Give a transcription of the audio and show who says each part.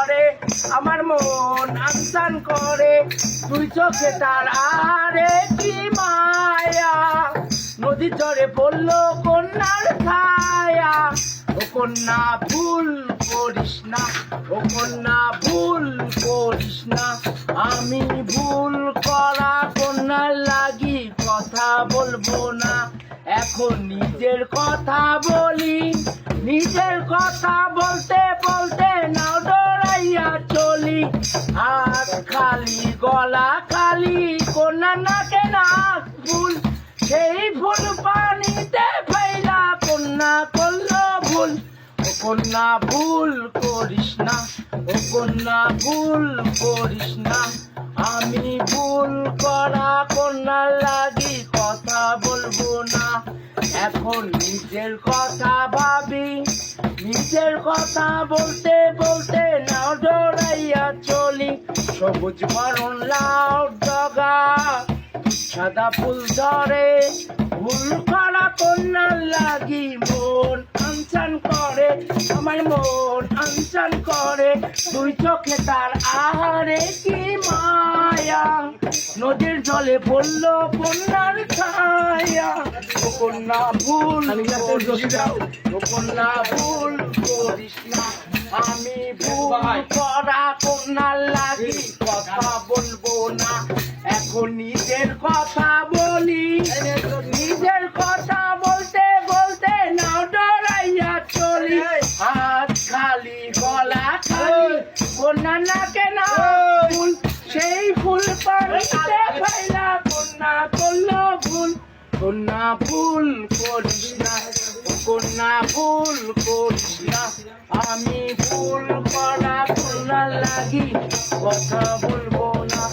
Speaker 1: করে, আমার মন আনসান করে। দুই চোখে তার আরে কি মায়া। নদী চড়ে পড়ল কন্যার ছায়া। ও কন্যা, ভুল করিস না। ও কন্যা, ভুল করিস না। আমি ভুল করা কন্যার লাগি কথা বলব না। এখন নিজের কথা বলি। নিজের কথা বলতে বলতে নাও হাত খালি গলা খালি কন্যা নাকে নাক ফুল সেই ফুল পানিতে ফেলা কন্যা করল ভুল। ও কন্যা ভুল করিস না, ও কন্যা ভুল করিস না। আমি ভুল করা কন্যা লাগি কথা বলব না। এখন নিজের কথা ভাবি, নিজের কথা বলতে বলতে ডরাইয়া চলি, সবুজ বরণ লাউ ডগা, সাদা ফুল ধরে ভুল করা কন্যার লাগি মন আনচান করে আমার মন আনচান করে, দুই চোখে তার আহারে কি মায়া? নদীর জলে পড়ল কন্যার ছায়া ও ভুল করিস না, কন্যা ভুল করিস না। আমি ভুল করা কন্যার লাগি কথা বলব না। এখন নিজের কথা বলি। নিজের কথা বলতে বলতে নাও ডরাইয়া চলি হাত খালি গলা খালি। কন্যা না ফুল সেই ফুল পানিতে ফেলা কন্যা করল ভুল। কন্যা ফুল করবি না, কন্যা ফুল করবি না। আমি ফুল করা ফুল লাগি, কথা বলব না।